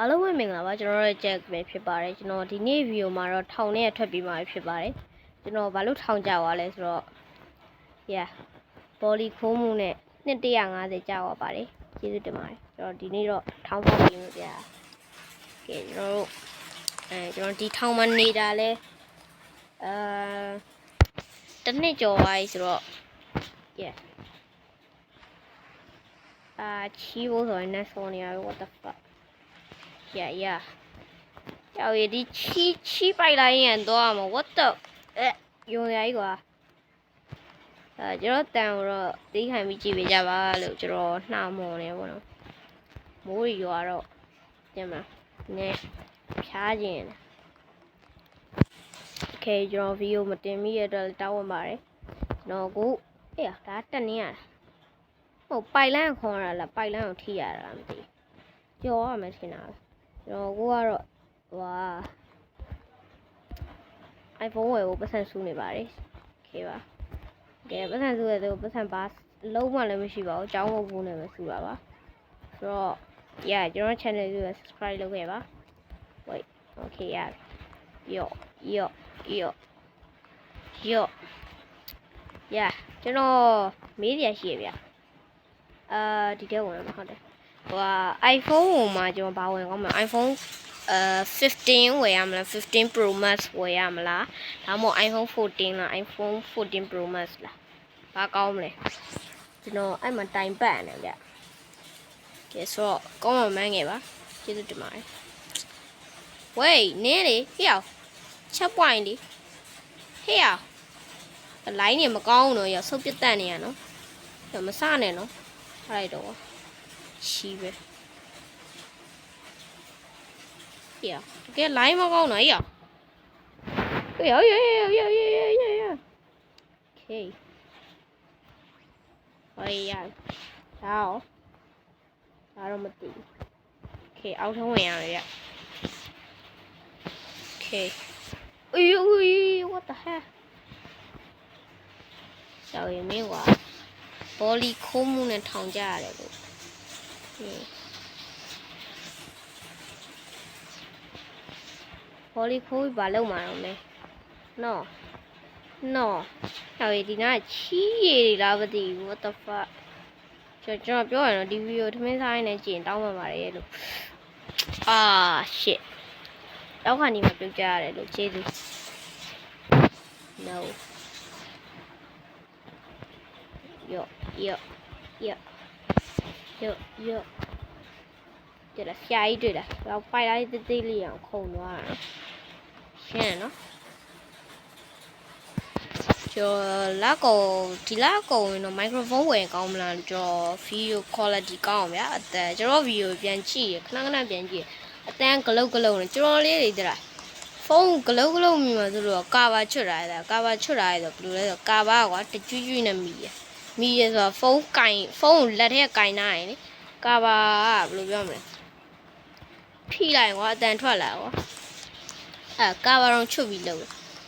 အားလုံးပဲမင်္ဂလာပါကျွန်တော်တို့ Jack ပဲဖြစ်ပါတယ်ကျွန်တော်ဒီနေ့ဗီဒီယိုမှာတော့ထောင်နဲ့ထွက်ပြီးมาဖြစ်ပါတယ်ကျွန်တော်ဘာလို့ထောင်ကြသွားလဲဆိုတော့ yeah ဘောလီခိုးမှုနဲ့နှစ်150ကြာသွားပါတယ်ကျေးဇူးတင်ပါတယ်ကျွန်တော်ဒီနေ့တော့ထောင်ပေါက်ပြီးလို့ပြကဲကျွန်တော်တို့အဲကျွန်တော်ဒီထောင်မှာနေတာလဲအဲတစ်နှစ်ကျော်သွားပြီဆိုတော့ yeah အာချီးဖို့ဆိုရင်နဲ့ဆောနေရ what the fuck ရရကြောက်ရဒီချီချီပိုက်လိုက်ရင်တော့မှာ what the အဲယုံရကြီးကွာအဲကျွန်တော်တန်တော့သိခိုင်ပြီးကြည့်ပေးကြပါလို့ကျွန်တော်နှာမွန်နေပေါ့နော်မိုးရွာတော့ပြန်မှာနဲဖြားခြင်းโอเคကျွန်တော်ဗီဒီယိုမတင်မိရတော့တောင်းဝင်ပါတယ်ကျွန်တော်ကိုအေးဒါတက်နေရတာဟုတ်ပိုက်လန်းခေါ်ရလားပိုက်လန်းကိုထိရတာမသိကြော်ရမယ်ထင်တာပဲ ကျွန်တော်ကိုကတော့ဟိုဟာ iPhone ဝယ်ဖို့ပတ်စံစုနေပါတယ်။ Okay ပါ။ Okay ပတ်စံစုရတဲ့ပတ်စံပါလုံးဝလည်းမရှိပါဘူး။ကြောင်းဝဖို့နဲ့ပဲစုတာပါ။ဆိုတော့ yeah ကျွန်တော် channel ကို subscribe လုပ်ခဲ့ပါ။ Wait okay yeah yo yo yo yo yeah ကျွန်တော်မေးရရှိရဗျ။အာဒီထဲဝင်မှာဟုတ်တယ် ဟိုဟာ iPhone ဟိုမှာကျွန်တော်ဘာဝင်ကောင်းမလဲ iPhone အဲ15ဝယ်ရမလား15 Pro Max ဝယ်ရမလားဒါမှမဟုတ် iPhone 14လား iPhone 14 Pro Max လားဘာကောင်းမလဲကျွန်တော်အဲ့မှာတိုင်ပတ်နေဗျကဲဆိုတော့ကောင်းမှမန်းငယ်ပါကျေးဇူးတင်ပါတယ်ဝေးနင်းလေဟေ့အောင်ချက်ပွိုင်လေဟေ့အောင်လိုင်းနေမကောင်းဘူးနော်ရဆုပ်ပြတ်တက်နေရနော်ရမစနဲ့နော်ထားလိုက်တော့ ရှိပဲ။ယော။ကဲ line မကောင်းတော့ယော။ကဲယောယောယောယောယောယောယော။ Okay ။ဟောရ။ဒါရော။ဒါတော့မသိဘူး။ Okay အောက်ထုံးဝင်ရမယ်ဗျ။ Okay ။ Uy uy what the heck ။ရှောင်းရင်မင်းကဘောလီခိုးမှုနဲ့ထောင်ကြရတယ်လို့။ ဘောလီခိုးပြီးဘာလုပ်မှာတော့လဲနော်နော်ဟဲ့ဒီနားချီးရည်တွေလားမသိဘူး what the fuck ကျွန်တော်ပြောရတော့ဒီဗီဒီယိုထမင်းစားရင်းနဲ့ကြည့်ရင်တောင်းပန်ပါတယ်လို့အာ shit တောက်ခါနေမှာပြုတ်ကြရတယ်လို့ကျေးဇူး no ယောယော ယောယောယောတဲ့လားဆရာကြီးတွေ့လားတော့ပိုက်လိုက်သေးသေးလေးအောင်ခုံသွားတာနော်ရှင်းနော်ကျော်လာကောဒီလာကောဝင်တော့ microphone ဝယ်ကောင်းမလားကျော် video quality ကောင်းအောင်ဗျာအတန်ကျွန်တော် video ပြန်ကြည့်ရခဏခဏပြန်ကြည့်အတန်ဂလုတ်ဂလုတ်နဲ့ကျွန်တော်လေးတွေတလားဖုန်းဂလုတ်ဂလုတ်မိမှာဆိုတော့ကာဘာချွတ်လာတာကာဘာချွတ်လာရတော့ဘယ်လိုလဲဆိုကာဘာကွာတကျွတ်ကျွတ်နဲ့မိရ မိရဆိုတော့ဖုန်းကင်ဖုန်းလက်ထဲကင်ထားရင်လေကာဘာကဘယ်လိုပြောမလဲဖိလိုက်ကွာအတန်ထွက်လာကွာအဲကာဘာတော့ချွတ်ပြီးလို့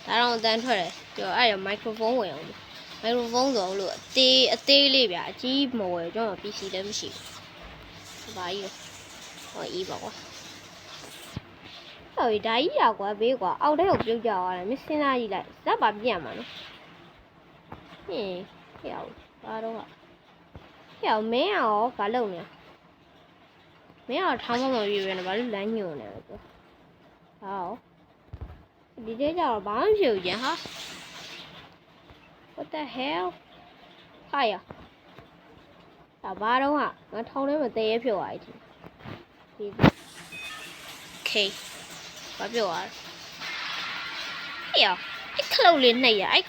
ဒါတော့အတန်ထွက်တယ်ကျော်အဲ့ရမိုက်ခရိုဖုန်းဝယ်အောင်မိုက်ခရိုဖုန်းဆိုလို့အသေးအသေးလေးဗျာအကြီးမဝယ်ကျွန်တော် PC လည်းမရှိဘူးဘာကြီးဟောအေးပါကွာဟောဒါကြီးရကွာဘေးကွာအောက်ထဲကိုပြုတ်ကြသွားတယ်မစင်းသားကြီးလိုက်ဇက်ပါပြတ်မှာနော်ဟင်းဟဲ့အောင် ဘာတော့ဟဲ့အောင်မင်းရောဘာလုပ်နေလဲမင်းရောထောင်းမမပြည့်ပဲနော်ဘာလို့လမ်းညွန်နေလဲကွာဟောဒီတဲကြတော့ဘာမှမဖြစ်ဘူးကျန်ဟာ What the hell ဟာရဒါဘာတော့ဟာငါထောင်းထဲမှာတရေဖြစ်သွားပြီဒီ Okay ဘာပြောရလဲဟေ့ရအဲ့ခလုတ်လေးနှိပ်ရအဲ့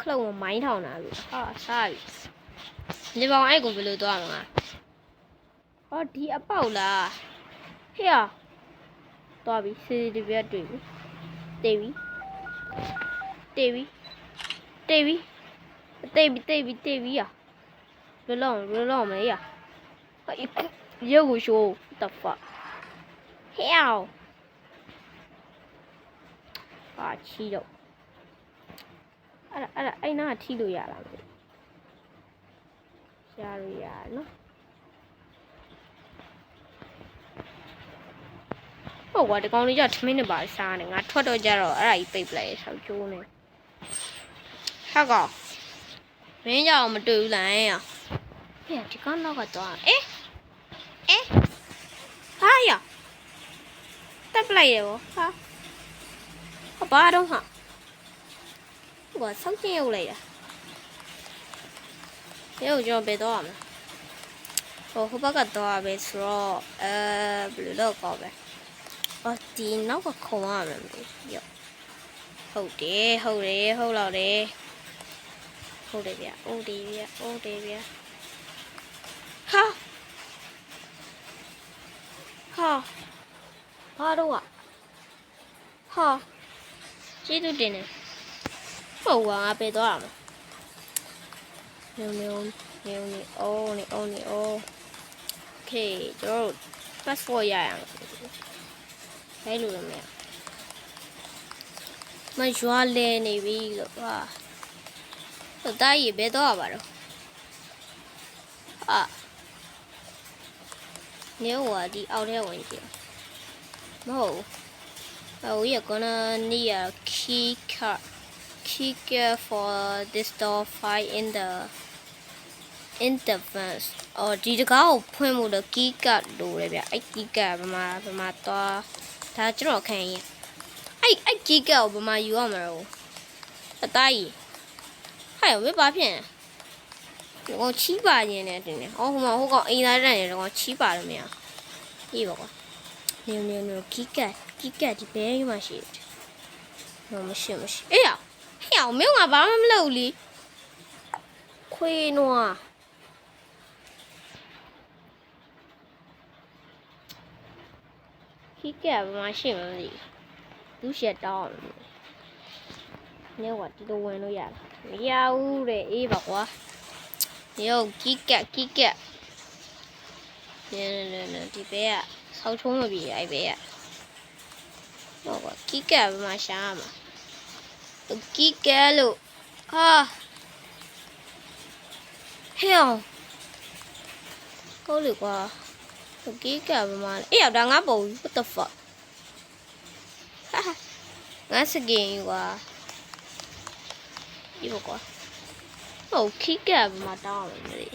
ခလုတ်မှာမိုင်းထောင်တာလို့ဟာစားပြီ ဒီကောင်အဲ့ကိုဘယ်လိုသွားမှာဟောဒီအပေါက်လားဟေ့ရသွားပြီ CCTV ကတွေ့ပြီတေးပြီတေးပြီတေးပြီတိတ်ပြီတိတ်ပြီတိတ်ပြီရဘယ်လောက်ဘယ်လောက်မလဲရရုပ်ကိုရှိုး the fuck hell အာချီတော့အဲ့ဒါအဲ့ဒါအဲ့နာကထိလို့ရလားမသိ ရှားလို့ရနော်ဟုတ်ကွာဒီကောင်လေးကြောင့်ထမင်းနဲ့ပါစားနေငါထွက်တော့ကြတော့အဲ့ဒါကြီးပိတ်ပလိုက်ဆောက်ကျိုးနေဟာကောင်မင်းကြောင့်မတွေ့ဘူးလားရဟဲ့ဒီကောင်တော့ကတော့အေးအေးဟာရတက်ပလိုက်ရေဘောဟာဟာဘာတော့ဟာဟိုကဆောက်ကျင်းရုပ်လိုက်တာ ရုပ်ကြောပဲတော့ရမလားဟိုဟိုဘက်ကတော့ပဲဆိုတော့အဲဘယ်လိုလုပ်ကောပဲအော်ဒီနောက်ကခုံရမယ်မသိဘူးရောဟုတ်တယ်ဟုတ်တယ်ဟုတ်တော့တယ်ဟုတ်တယ်ဗျဟုတ်တယ်ဗျဟုတ်တယ်ဗျဟာဟာဘာတော့อ่ะဟာကျေးဇူးတင်တယ်ဟုတ်ကငါပေးသွားရမှာညုံ နေနေနေနေအိုးနေအိုးနေအိုး Okay ကျွန်တော်တို့ passport ရအောင်။ဒါလို့လည်းမရ။မရွာလဲနေပြီလို့ဟာ။တားရေဘဲတော့ရပါတော့။အာ။နေဟိုဒီအောက်ထဲဝင်ကြည့်။မဟုတ်။ Oh we are gonna need a key card key card for this door fight in the in the fence အော်ဒီတကားကိုဖွင့်ဖို့တော့ key card လိုတယ်ဗျအဲ့ key card ဘယ်မှာဘယ်မှာသွားဒါကျွန်တော်ခံရင်အဲ့အဲ့ကြီးကက်ကိုဘယ်မှာယူရမှာလဲအသားကြီးဟဲ့ဝေးပါဖြင့်ဒီကောင်ချီးပါခြင်းနဲ့တင်တယ်အော်ဟိုမှာဟိုကောင်အိမ်သားတက်နေတယ်ကောင်ချီးပါလို့မရအေးပါကွာနေနေနေကြီးကက်ကြီးကက်ဒီဘဲမှာရှိတယ်ဟိုမရှိမရှိအေးရဟဲ့အောင်မင်းကဘာမှမလုပ်ဘူးလीခွေးနွား ခိကဲဘာမှရှိမလို့လူရှက်တောင်းနေဝတ်ဒီလိုဝင်လို့ရလားမရဘူးတဲ့အေးပါကွာယောခိကဲခိကဲနေနေနေဒီဘေးကဆောက်ချုံးမပြေအဲ့ဘေးကတော့ကွာခိကဲဘာမှရှားမှာခိကဲလို့ဟာဟဲ့အောင်ဟုတ်လေကွာ Okay ကဘာမှအေးရဒါငါပုံ what the fuck ငါစကင်ကွာဒီဘောကွာဟုတ်ခိကဘာမှတောင်းမယ်လေ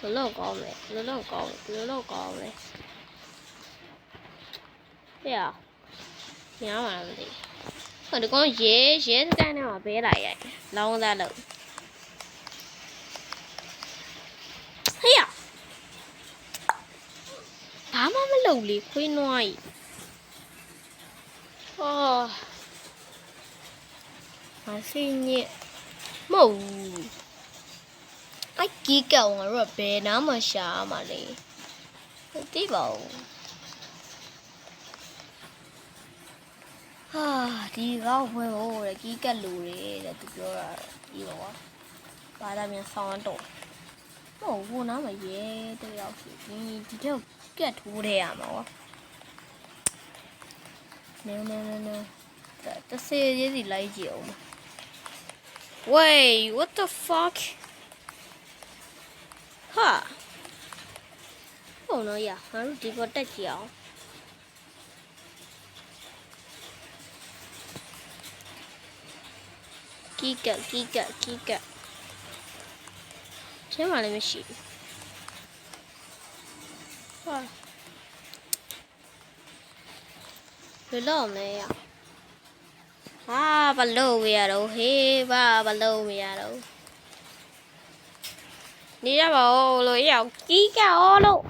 ဘလို့ကောင်းလဲဘလို့ကောင်းလဲဘလို့ကောင်းလဲဟဲ့ရညာမှာမသိဟိုဒီကောင်ရဲရဲစကန်ထဲမှာဘဲလိုက်ရိုက်လောင်းသားလို့ ဟေ့ရဘာမှမ လုပ်လေခွေးနွားကြီးဟောမစိညက်မဟုတ်ဘူးအိုက်ကြီးကောင်ကတော့ဘယ်နားမှရှာရမှာလဲမသိပါဘူးဟာဒီကောက်ဝင်ဟိုတဲ့ကြီးကက်လူတွေတဲ့သူပြောတာဒီပါကွာဘာသာပြန်ဆောင်းတော့ ဟိုဟိုနားမှာရဲတယောက်ရှိဒီဒီတော့ကက်ထိုးတဲ့ရမှာကွာနေနေနေနေတဆေးရေးစီလိုက်ကြည့်အောင် Wait what the fuck ဟာဟိုနော်ရငါတို့ဒီပေါ်တက်ကြည့်အောင်ကီကကီကကီက ကျင်းမှလည်းမရှိဘူးဟာဘယ်လို့မလဲရဟာဘလို့မရတော့ဟေးဘာဘလို့မရတော့နေရပါဦးလို့ရောက်ကြီးကအောလို့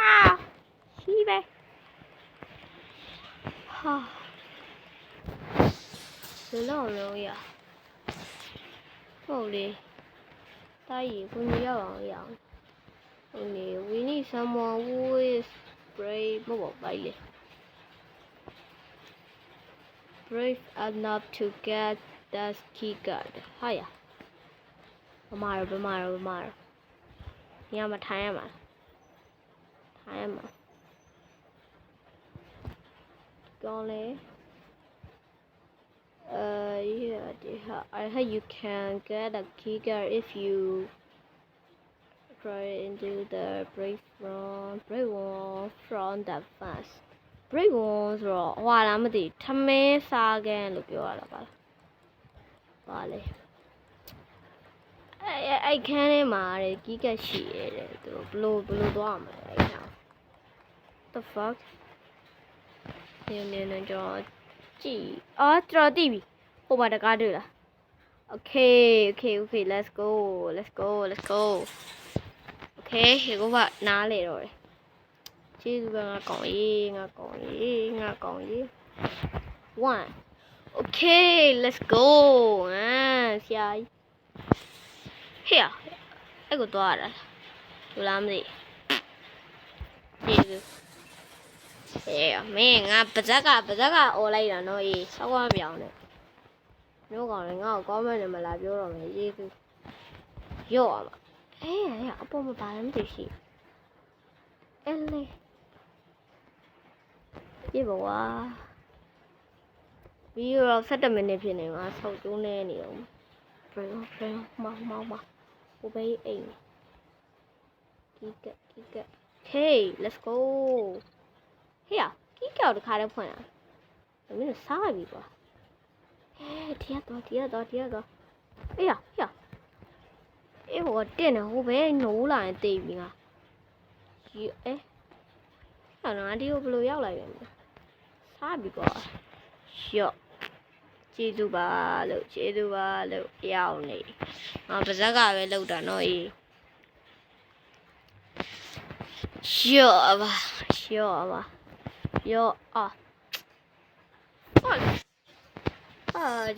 အာရှိပဲဟာဘယ်လို့လို့ရဟုတ်လေ တာကြီးကိုညရောက်အောင်ရအောင်ဟိုနေ we need someone who is brave မဟုတ်ပါဘူးလေ brave enough to get that key card ဟာရဘမာရဘမာရ Uh, yeah, they ha- I heard you can get a key card if you try into the break from break one from the fast break one ဆိုတော့ဟွာလားမသိထမင်းစားကန်လို့ပြောရတာပါလားပါလေအဲအဲအဲ့ခန်းထဲမှာတဲ့ကီးကက်ရှိရဲတဲ့သူဘလို့ဘလို့သွားမှာလဲအဲ့ခန်း the fuck နေနေနေကြော ကြည့်အော်တော်တိပြီဟိုမှာတကားတွေ့လား Okay, okay, okay, let's go, let's go, let's go. Okay, ဒီကဘာနားလေတော့တယ်။ကျေးဇူးပဲငါကောင်းရေးငါကောင်းရေးငါကောင်းရေး1 Okay, let's go. အာဆရာကြီးဟေ့အဲ့ကိုသွားရတာလူလားမသိကျေးဇူး အေးမင်းငါပါဇက်ကပါဇက်ကអော်လိုက်တာနော်အေးစောက်ရမပြောင်းနဲ့မျိုးကောင်လည်းငါ့ကို comment နဲ့မလာပြောတော့မယ်ရေးသူရော့ရမှာအေးအေးအပေါ်မှာဘာမှမသိရှိအဲ့လေပြေပါဝါဗီဒီယိုတော့7မိနစ်ဖြစ်နေမှာဆောက်ကျိုးနေနေအောင်ဘယ်လိုဘယ်လိုမောင်မောင်မဟိုဘေးအိမ်ကီကကီက Hey let's go ဟေ့ရကီးကောက်တစ်ခါတည်းဖွင့်လာဒါမင်းတို့စားလိုက်ပြီကွာဟဲ့တရားတော်တရားတော်တရားတော်ဟေ့ရဟေ့ရအေးဟိုတင့်နေဟိုဘဲနိုးလာရင်တိတ်ပြီငါရေအဲဟာနော်ဒီကိုဘယ်လိုရောက်လာပြန်လဲစားပြီကွာရော့ကျေးဇူးပါလို့ကျေးဇူးပါလို့ရောက်နေ။ငါပါဇက်ကပဲလောက်တာနော်အေး။ရော့ပါရော့ပါ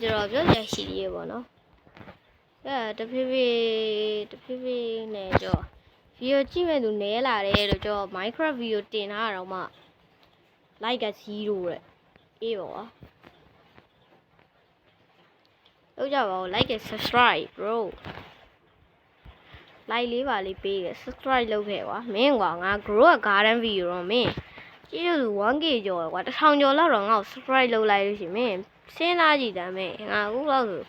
ကျွန်တော်ပြောပြရှိသေးရေပေါ့နော်အဲတဖြည်းဖြည်းတဖြည်းဖြည်းနဲ့ကြောဗီဒီယိုကြည့်မဲ့သူနဲလာတယ်လို့ကြော Minecraft ဗီဒီယိုတင်ထားတာတော့မှ like က0တဲ့အေးပါကွာလောက်ကြပါဦး like and subscribe bro like လေးပါလေးပေးတယ် subscribe လုပ်ခဲ့ကွာမင်းကွာငါ grow a garden video တော့မင်း ကြည့်လို့ 1k ကျော်ကွာ1000ကျော်လောက်တော့ငါ့ကို subscribe လုပ်လိုက်လို့ရှိရင်မင်းစဉ်းစားကြည့်တယ်မေငါအခုလောက်ဆို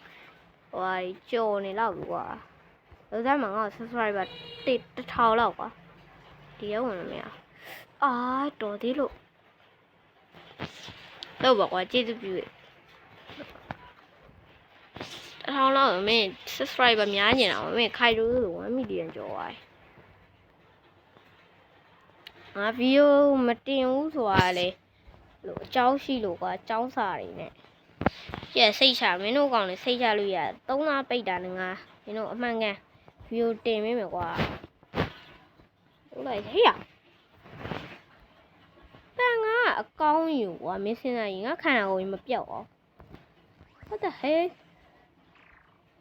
ဟိုဟာကြော်နေလောက်ပြီကွာလောစားမှာငါ့ subscriber တစ်တစ်ထောင်လောက်ကွာဒီရောက်ဝင်လို့မရအာတော်သေးလို့တော့ပါကွာကျေးဇူးပြုတစ်ထောင်လောက်မင်း subscriber များနေတာမင်းခိုင်ရိုးဆို1 million ကျော်သွားတယ် ငါဗီဒီယိုမတင်ဘူးဆိုတာလေလို့အကြောင်းရှိလို့ကွာအကြောင်းစာတွေနဲ့ကျက်စိတ်ချမင်းတို့ကောင်လည်းစိတ်ချလို့ရသုံးလားပိတ်တာနဲ့ငါမင်းတို့အမှန်ကန်ဗီဒီယိုတင်ပေးမယ်ကွာဟုတ်လိုက်ဟေ့ရတန်ငါအကောင်းယူကွာမင်းစင်းစားရင်ငါခန္ဓာကိုယ်ကြီးမပြောက်အောင် What the heck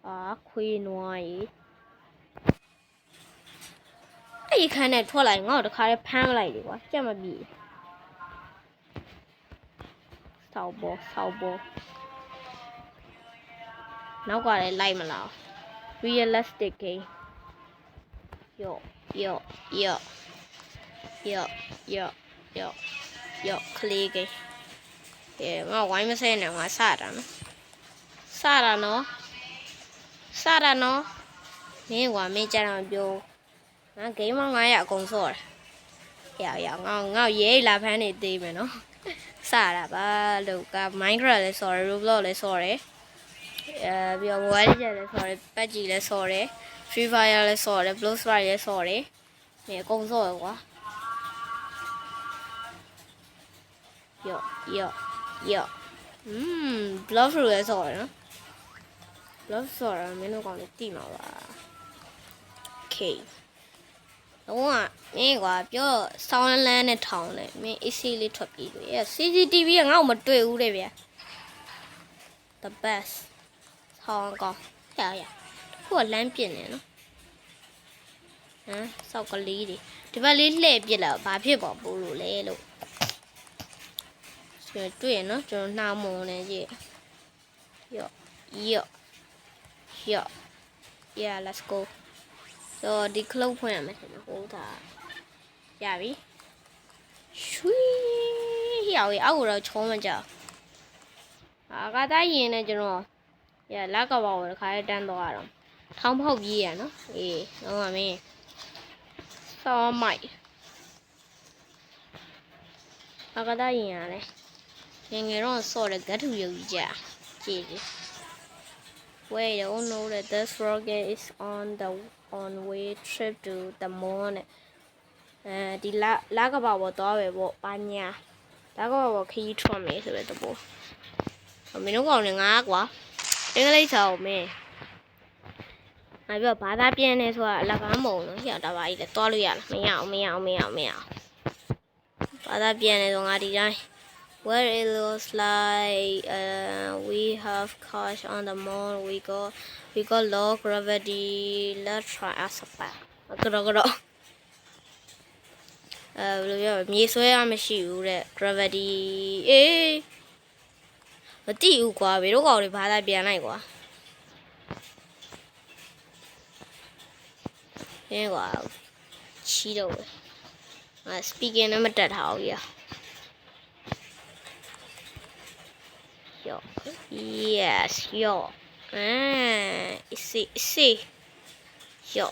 အာခွေးနွားကြီး အဲ့ဒီခန်းနဲ့ထွက်လိုက်ငါ့ကိုတခါလေးဖမ်းလိုက်လေကွာကြက်မပြီဆောက်ဘောဆောက်ဘောနောက်ကလည်းလိုက်မလား realistic game ယောယောယောယောယောယောယောကလေးကိအဲငါဝိုင်းမစဲနဲ့ငါစတာနော်စတာနော်စတာနော်မင်းကမင်းကြတော့ပြော ငါဂိမ်းမ900အကုန်ဆော့တယ်ရရငါငါရဲလာဖမ်းနေသေးမယ်နော်စတာပါလို့က Minecraft လည်းဆော်တယ် Roblox လည်းဆော်တယ်အဲပြီးတော့ mobile legend လည်းဆော်တယ် PUBG လည်းဆော်တယ် Free Fire လည်းဆော်တယ် Blox Strike လည်းဆော်တယ်။နေအကုန်ဆော်ရကွာ။ယော့ယော့ယော့อืม Blox Fruit လည်းဆော်တယ်နော်။ Blox ဆော်ရမင်းတို့ကောင်လည်းတိမှာပါ။ Okay တော့ကမင်းကွာပြောဆောင်းလန်းနဲ့ထောင်တယ်မင်း AC လေးထွက်ပြေးလို့ရ CCTV ကငါ့ကိုမတွေ့ဘူးတဲ့ဗျာ the best ဆောင်းကောင်းရရခုကလမ်းပြစ်နေနော်ဟမ်စောက်ကလေးတွေဒီဘက်လေးလှည့်ပြစ်လာဘာဖြစ်ပေါ်ပို့လို့လဲလို့ကျွန်တော်တွေ့ရနော်ကျွန်တော်နှာမုံနေကြည့်ယော့ယော့ယော့ yeah let's go ဆိုတော့ဒီ cloud ဖွင့်ရမယ်ခင်ဗျဟိုဒါရပြီရွှီဟျောက်ရအောက်ကတော့ချုံးမကြောက်အာကတိုင်းရင်နဲ့ကျွန်တော်ရလက်ကပါဝတခါလေးတန်းသွားတော့ထောင်းဖောက်ပြေးရနော်အေးတော့မင်းစောင်းမိုက်အကဒါရင်ရလဲငယ်ငယ်တော့စော့တဲ့ဂတ်ထူယုတ်ကြီးကြကြည့်ကြည့် Wait, I don't know that this rocket is on the on way trip to the moon. အဲဒီလာလာကဘာပေါ်သွားပဲပေါ့ပါညာလာကဘာပေါ်ခရီးထွက်မယ်ဆိုတဲ့တဘောမင်းတို့ကောင်လည်းငါကွာအင်္ဂလိပ်စာကိုမင်းငါပြောဘာသာပြန်နေဆိုတာအလကားမုံလို့ဟိအောင်တာပါကြီးလဲသွားလို့ရလားမရအောင်မရအောင်မရအောင်မရအောင်ဘာသာပြန်နေဆိုငါဒီတိုင်း where it looks like uh, we have crash on the moon we go we got low gravity let's try us a back ကတော့ကတော့အဲဘယ်လိုပြောမြေဆွဲရမရှိဘူးတဲ့ gravity အေးမတိဘူးကွာဘယ်တော့ကောင်တွေဘာသာပြန်လိုက်ကွာရင်းကွာချီတော့ပဲငါ speaking နဲ့မတက်ထားဘူးရ Yo. Yes, yo. Ah, isi, isi. Yo.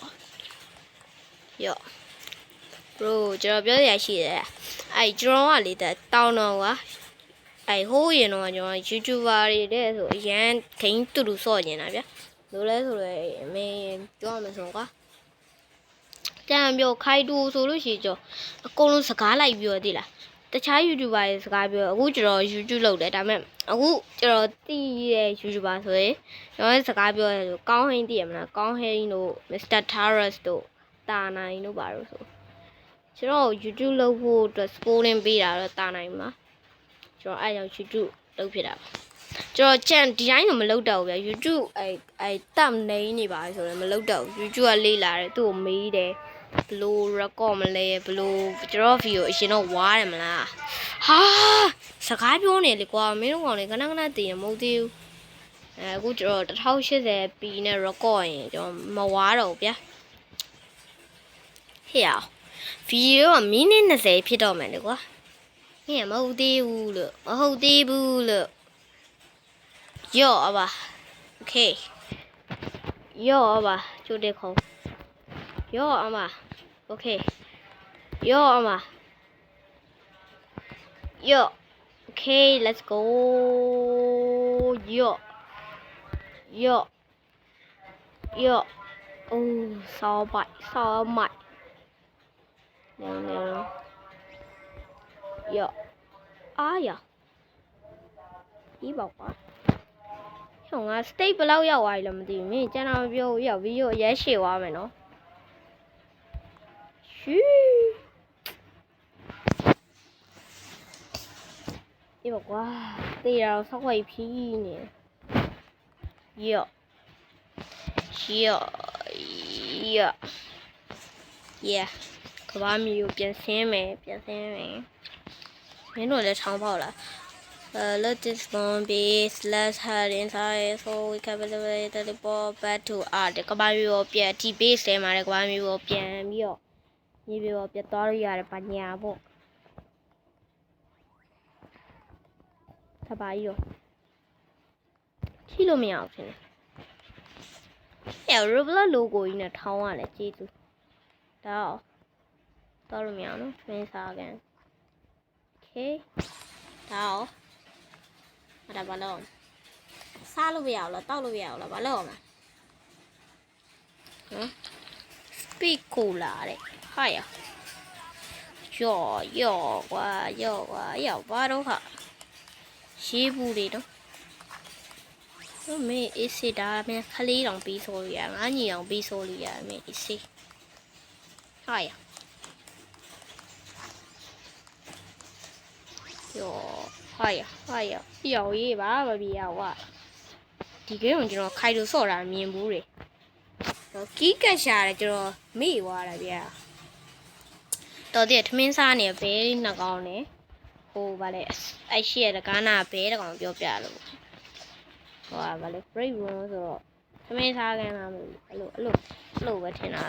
Yo. Bro, ကျွန်တော်ပြောရရှိတယ်။အဲကျွန်တော်ကလေတဲ့တောင်းတော့ကွာ။အဲဟိုးရင်တော့ကျွန်တော် YouTuber တွေတဲ့ဆိုအရန်ဂိမ်းတူတူဆော့နေတာဗျာ။လို့လဲဆိုတော့အမေပြောရမယ်ဆိုကွာ။တန်ပြောခိုင်တူဆိုလို့ရှိကြောအကုန်လုံးစကားလိုက်ပြောသေးလား။ တခြား YouTuber တွေစကားပြောအခုကျွန်တော် YouTube လုပ်တယ်ဒါပေမဲ့အခုကျွန်တော်တီးရဲ့ YouTuber ဆိုရင်ကျွန်တော်စကားပြောရဲဆိုကောင်းဟင်းတည်ရမလားကောင်းဟင်းတို့ Mr. Taras တို့တာနိုင်တို့ပါလို့ဆိုကျွန်တော် YouTube လုပ်ဖို့အတွက် scoring ပေးတာတော့တာနိုင်မှာကျွန်တော်အဲ့ကြောင့် YouTube လုပ်ဖြစ်တာပါကျွန်တော် channel ဒီတိုင်းတော့မလုပ်တော့ဘူးဗျာ YouTube အဲအဲ thumbnail နေပါဆိုရင်မလုပ်တော့ဘူး YouTube ကလေးလာတယ်သူ့ကိုမေးတယ် ဘလို့ record မလဲဘလို့ကျွန်တော် video အရင်တော့ဝါတယ်မလားဟာစကားပြောနေလေကွာမင်းတို့ကောင်လေခဏခဏတည်ရမဟုတ်သေးဘူးအဲအခုကျွန်တော်1080 p နဲ့ record ရင်ကျွန်တော်မဝါတော့ဘူးဗျာဟေ့အောင် video ကမိနစ်20ဖြစ်တော့မယ်လေကွာဟင်းမဟုတ်သေးဘူးလို့မဟုတ်သေးဘူးလို့ယော့အပါ okay ယော့အပါကျိုးတဲ့ခုံး ယော့အမ okay ယော့အမယော့ okay let's go ယော့ယော့ယော့အိုးဆောင်းပိုက်ဆောင်းမိုက်နေနေယော့အားရဒီပေါ့ကွာဟိုငါ state ဘယ်လောက်ရောက်သွားပြီလဲမသိဘူးမင်းကျန်တာမပြောဘူးရောက်ဗီဒီယိုအရဲရှည်သွားမယ်နော် ရှူဒီပေါ့ကွာတေးရအောင်ဆောက်ဝိုက်ဖြီးနေယော့ယော့ယော့ yeah ကဘာမီကိုပြန်ဆင်းမယ်ပြန်ဆင်းမယ်မင်းတို့လည်းချောင်းပေါက်လား Uh, let this one be let's head inside so we can believe that the ball back to art ကဘာမျိုးကိုပြန် T base ထဲမှာလည်းကဘာမျိုးကိုပြန်ပြီးတော့ မြေပြင်ပေါ်ပြတ်သွားလို့ရတယ်ပညာပေါ့သဘာကြီးရောထိလို့မရအောင်ဖြစ်နေအဲ Roblox logo ကြီးနဲ့ထောင်းရတယ်ကျေးဇူးဒါတော့တော့လို့မရအောင်နော် twin စားကန် okay ဒါတော့အဲ့ဒါဘာလို့စားလို့မရအောင်လားတောက်လို့မရအောင်လားဘာလို့အောင်လဲဟမ် speak cola တဲ့ ဟာရယောယောကွာယောကွာရောက်ပါတော့ဟာရှေးဘူးတွေတော့ဟိုမေးအေးစစ်တာမင်းခလေးတောင်ပြီးဆိုလို့ရငါညီအောင်ပြီးဆိုလို့ရမင်းအေးစစ်ဟာရယောဟာရဟာရပြော်ရေးပါမပြေရဝဒီကိန်းကိုကျွန်တော်ခိုင်လို့ဆော့တာမြင်ဘူးတွေကီးကက်ရှာတယ်ကျွန်တော်မေ့သွားတယ်ဗျာ တော်တည်းထမင်းစားနေဘဲနှစ်ကောင်နဲ့ဟိုဗာလေအဲ့ရှိရတဲ့ကားနာဘဲတကောင်ပြောပြလို့ဟိုဗာလေ break room ဆိုတော့ထမင်းစားကန်လာမလို့အဲ့လိုအဲ့လိုအဲ့လိုပဲထင်တာ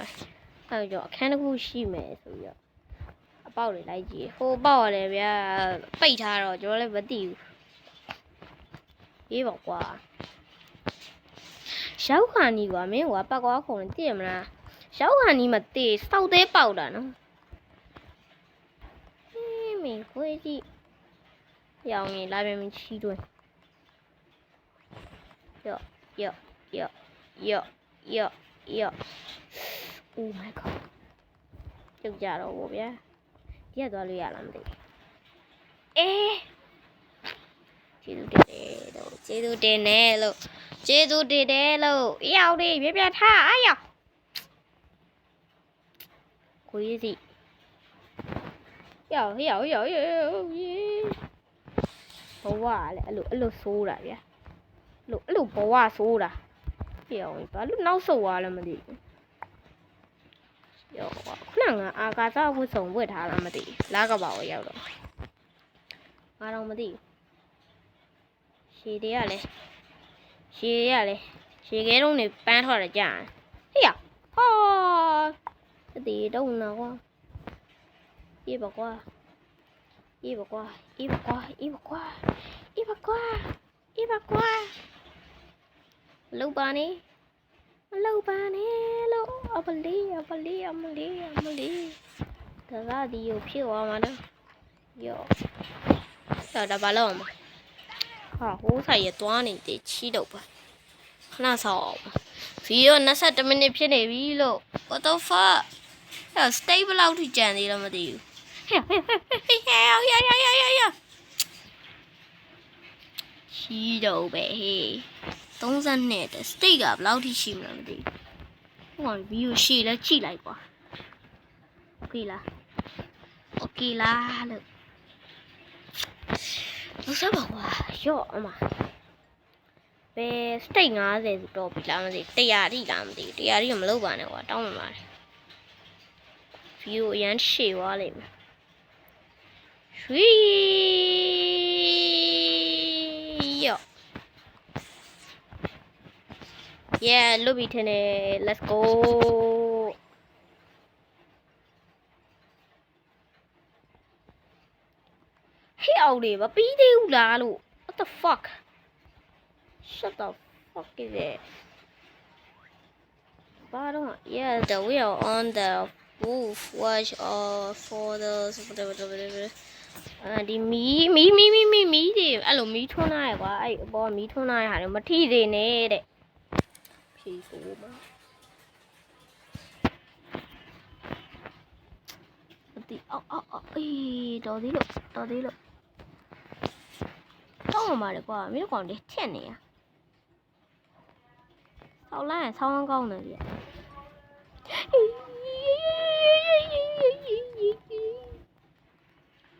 အဲ့တော့အခန်းတစ်ခုရှိမယ်ဆိုပြီးတော့အပေါက်တွေလိုက်ကြည့်ဟိုပေါက်ရတယ်ဗျာပိတ်ထားတော့ကျွန်တော်လည်းမသိဘူးရေးပါကွာရောက်ခါနီကွာမင်းကွာပတ်ကွာခုံတည်မလားရောက်ခါနီမတည်စောက်သေးပေါက်တာနော် 明规矩，要明那边明七吨，要要要要要要，Oh my god，这个家了我别，别多留下了没得，哎，这都这这都这都这那喽，这都这这喽，要的别别他，哎呀，规矩。 က်နေပြပြထားအားရောက်ကိုကြီးစီရောက်ရောက်ရောက်ရောက်ဘဝလည်းအဲ့လိုအဲ့လိုဆိုးတာဗျာအဲ့လိုအဲ့လိုဘဝဆိုးတာပြောင်းဘာလို့နောက်ဆုတ်သွားလဲမသိဘူးရောခုနကအာကာသဝတ်စုံဝတ်ထားလားမသိဘူးလာကပါကိုရောက်တော့ငါတော့မသိဘူးရှည်တွေကလည်းရှည်တွေကလည်းရှည်ခဲတုံးနေပန်းထွက်တယ်ကြာဟေ့ရဟောတတိတုံးနာကွာ အေးပါကွာအေးပါကွာအေးပါကွာအေးပါကွာအေးပါကွာအေးပါကွာလောက်ပါနေမလောက်ပါနဲ့လို့အပလီအပလီအမလီအမလီဒါကဒီကိုဖြစ်သွားမှာတော့ယောတော့ဒါဘာလို့အောင်မဟာဟိုးဆိုင်ရသွားနေတဲ့ချီတော့ပါခဏဆောက်အောင်ဗီဒီယို22မိနစ်ဖြစ်နေပြီလို့ what the fuck အဲ့ stay ဘယ်လောက်ထိကြံသေးလဲမသိဘူး ရှိတော့ပဲဟေး30နဲ့တဲ့ state ကဘယ်လောက်ထိရှိမလဲမသိဘူးဟိုက view ရှေ့လဲကြည့်လိုက်ကွာ okay လား okay လားလို့လို့ဆက်ပါကွာရော့အမဘယ် state 50ဆိုတော့ပြီလားမသိ100တိလားမသိ100တိကမလုပ်ပါနဲ့ကွာတောင်းပါပါတယ် view အရန်ရှေ့သွားလိမ့်မယ် Yeah, lobby Tene, Let's go. Hey, Audi, be the What the fuck? Shut the fuck is it? Bottom. Yeah, the wheel on the roof was uh, for the. အဲဒီမီးမီးမီးမီးမီးမီးတွေအဲ့လိုမီးထွန်းလာရကွာအဲ့အပေါ်ကမီးထွန်းလာရဟာတွေမထိစေနဲ့တဲ့ဖြေဆိုပါအတီအောက်အောက်အောက်အေးတော်သေးလို့တော်သေးလို့တောင်းပါလေကွာမင်းတို့ကောင်တွေထက်နေရဆောက်လိုက်ရင်ဆောင်းကောင်းတယ်ဗျ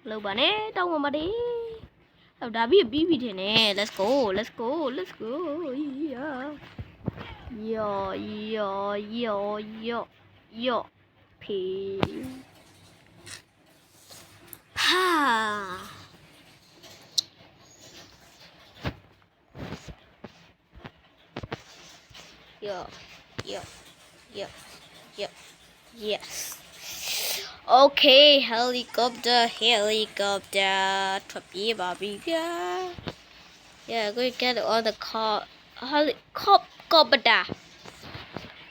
လောက်ပါနဲ့တောင်းပါပါဒီဟုเอาบีบีเပြီး let's go let's go let's go yeah Yeah Yeah yo yo yo พีฮ่าโยโยโยโย yes okay helicopter helicopter ထွက်ပြေးပါပြီဗျာ yeah go get on the car helicopter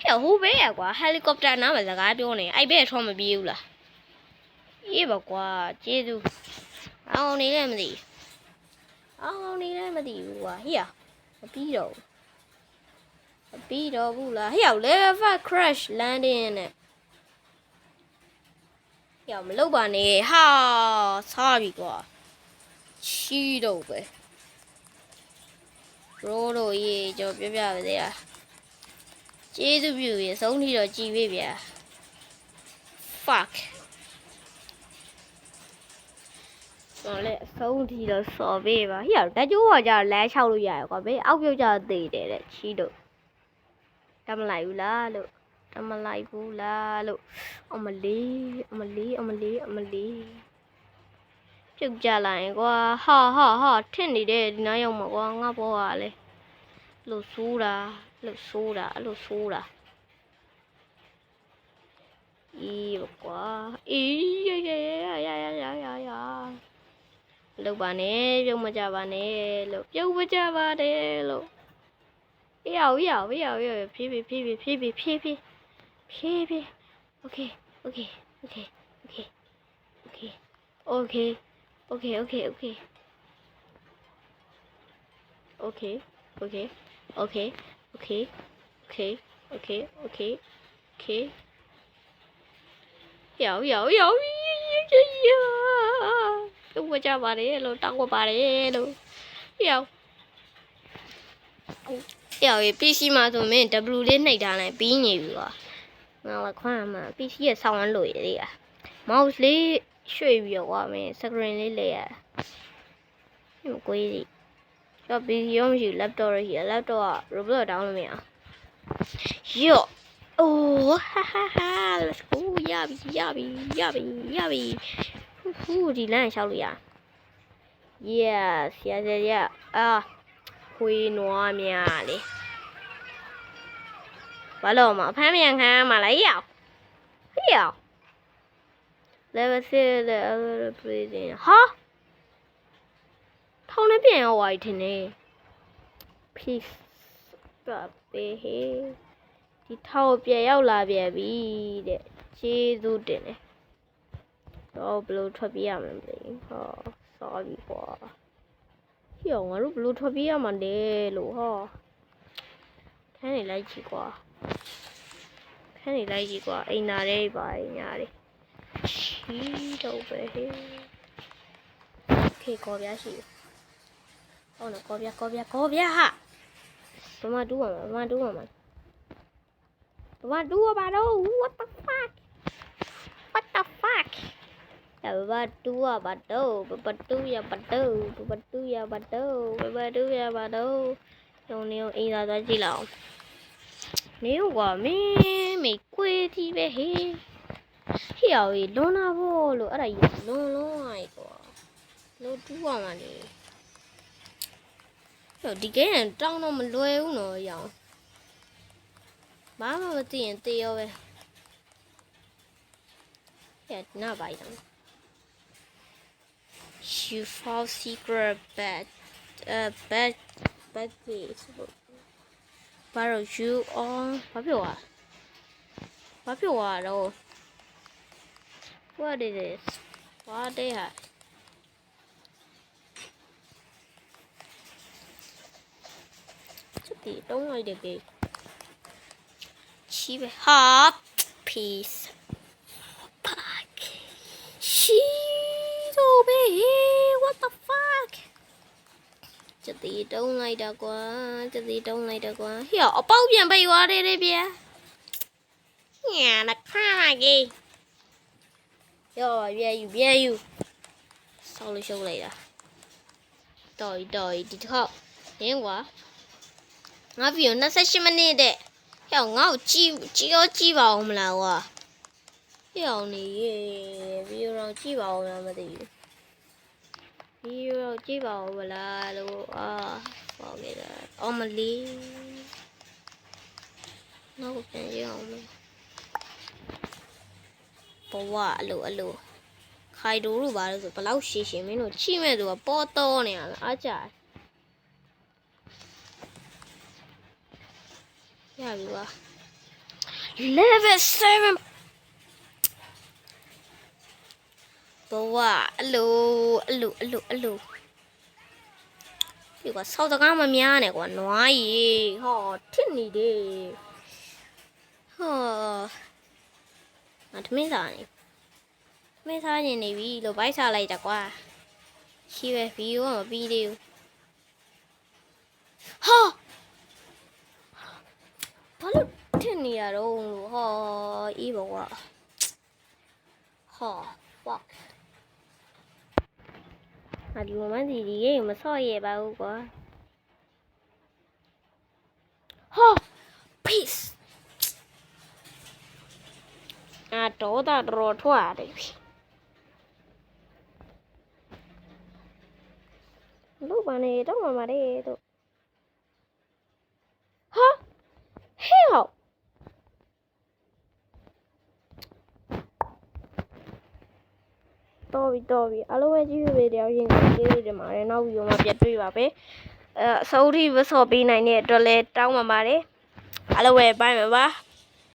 ဟဲ့ဟိုဘေးရကွာ helicopter နားမှာစကားပြောနေအဲ့ဘက်ထောမပြေးဘူးလားအေးပါကွာကျေးဇူးအောင်နေလည်းမသိအောင်နေလည်းမသိဘူးကွာဟေ့ရမပြီးတော့မပြီးတော့ဘူးလားဟဲ့ level 5 crash landing နဲ့ ဟဲ့မလုပ်ပါနဲ့ဟာစားပြီကွာချီတော့ပဲရိုးတို့ရေကျွန်တော်ပြပြပါသေးလားကျေးဇူးပြုရေအဆုံးထိတော့ကြည်ပြီဗျာ fuck ကျွန်တော်လည်းအဆုံးထိတော့စော်ပေးပါဟိရတကြိုးကကြာလမ်းလျှောက်လို့ရရကွာဘေးအောက်ပြုတ်ကြသေးတယ်တဲ့ချီတို့တမလိုက်ဘူးလားလို့ တမလိုက်ဘူးလားလို့အမလေးအမလေးအမလေးအမလေးပြုတ်ကြလိုက်ရင်ကွာဟာဟာဟာထင့်နေတဲ့ဒီနားရောက်မှာကွာငါဘောကလေလို့ဆိုးတာလို့ဆိုးတာအဲ့လိုဆိုးတာอีบกว่าอียะยะยะยะยะยะยะလောက်ပါနဲ့ပြုတ်မကြပါနဲ့လို့ပြုတ်မကြပါနဲ့လို့အေးအောင်အေးအောင်အေးအောင်ဖြည်းဖြည်းဖြည်းဖြည်းဖြည်းဖြည်း ဖြည်းဖြည်းဖြည်း okay okay okay okay okay Okay. Okay, okay, okay. Okay, okay, okay, okay, okay, okay, okay, okay. ယောယောယောယောတော့ဝကြပါတယ်လို့တောင်းဝပါတယ်လို့ယောယောရေ PC မှာဆိုမင်း W လေးနှိပ်ထားလိုက်ပြီး နေပြီကွာငါကခွမ်းမှာ PC ရဲ့ဆောင်းဝန်းလို့ရသေးတာ mouse လေးရွှေ့ပြီးတော့ကွာမင်း screen လေးလဲရဟိုကိုကြီးတော့ PC ရောမရှိဘူး laptop ရရှိတယ် laptop က Roblox download မရယော Oh, ha ha ha, let's go. ရပြီရပြီရပြီရပြီဟူးဟူးဒီလမ်းလျှောက်လို့ရ Yes, yes, yes, yes. အာခွေးနွားများလေ ဘာလို့မအဖမ်းမြန်ခံမှာလဲရောက်ရောက် level 6 level breathing ဟာထောင်းနေပြန်ရောဝိုင်းထင်နေ peace ပတ်ပေးဟေးဒီထောက်ပြန်ရောက်လာပြန်ပြီတဲ့ကျေးဇူးတင်တယ်တော့ဘယ်လိုထွက်ပြေးရမလဲမသိဘူးဟောစောပြီကွာဟေ့ငါတို့ဘယ်လိုထွက်ပြေးရမှာလဲလို့ဟောခန်းနေလိုက်ကြည့်ကွာ ခန်းနေလိုက်ကြည့်ကွာအိမ်နာလေးပါညာလေးချီတော့ပဲဟေးခေကောပြရှိတယ်ဟောနော်ကောပြကောပြကောပြဟာဘမတူးပါမဘမတူးပါမ What do about oh what the fuck? What the fuck? What do about oh what do ya about oh what do ya about oh what do ya about oh ညုံနေအိမ်သာသွားကြည့်လောက် နေကမင်းမေကွေးတီးပဲဟေးဟေ့အောင်လွန်လာဖို့လို့အဲ့ဒါကြီးလွန်လွန်အိုက်ကွာလို့တူးအောင်ပါလေဟိုဒီကိန်းတောင်းတော့မလွယ်ဘူးနော်ရောင်ဘာမှမသိရင်တေးရောပဲ။ရဲ့နားပါရအောင်။ You found secret bed uh bed bed case ဘာလို့ you on ဘာဖြစ်သွားဘာဖြစ်သွားတော့ what is? This what they have ဒီတုံးလိုက်တယ်ကေရှိပဲ hop peace, piece pack ရှိတော့ပဲ what the fuck? ချက်တီတုံးလိုက်တာကွာချက်တီတုံးလိုက်တာကွာဟေ့အပေါက်ပြန်ပိတ်သွားတယ်လေဗျာညာနခါကြီးရောပြည့်ယူပြည့်ယူဆောက်လို့ရှုပ်လိုက်တာတော်ရီတော်ရီဒီတစ်ခေါက်နင်းကွာငါဗီဒီယို28မိနစ်တဲ့ဟဲ့ငါ့ကိုကြည့်ကြည့်ရောကြည့်ပါဦးမလားကွာဟဲ့အောင်နေရေဗီဒီယိုတော့ကြည့်ပါဦးလားမသိဘူး ဗီဒီယိုတော့ကြည့်ပါဦးမလားလို့အာဟောခဲ့တာအော်မလီနောက်ပြန်ရအောင်လို့ဘဝအလိုအလိုခိုင်တိုတို့ပါလို့ဆိုဘလောက်ရှည်ရှည်မင်းတို့ချိမဲ့သူကပေါ်တော့နေရလားအားကြရပြီကွာ level 7 ဘဝအလိုအလိုအလိုအလိုဒီကစောက်တကားမများနဲ့ကွာနွားကြီးဟောထစ်နေတယ်ဟောငါသမင်းစားနေသမင်းစားနေနေပြီလို့ဘိုက်စားလိုက်တာကွာရှိပဲဗီဒီယိုကမပြီးသေးဘူးဟာဘာလို့ထစ်နေရတော့လို့ဟောအေးပါကွာဟော fuck ငါဒီမမဒီဒီရေမဆော့ရပါဘူးကွာဟော peace အာတော့တာတော့ထွားတယ်လူပါနေတော့မမလေးတို့ဟာဟဲ့ဟော တော်ပြီတော်ပြီအားလုံးပဲကြည့်ရတဲ့ရောက်ရင်ကျေးဇူးတင်ပါတယ်နောက်ဗီဒီယိုမှာပြန်တွေ့ပါပဲအဲအစိုးရဝဆော့ပေးနိုင်တဲ့အတွက်လည်းတောင်းပန်ပါတယ်အားလုံးပဲဘိုင်ပါပါ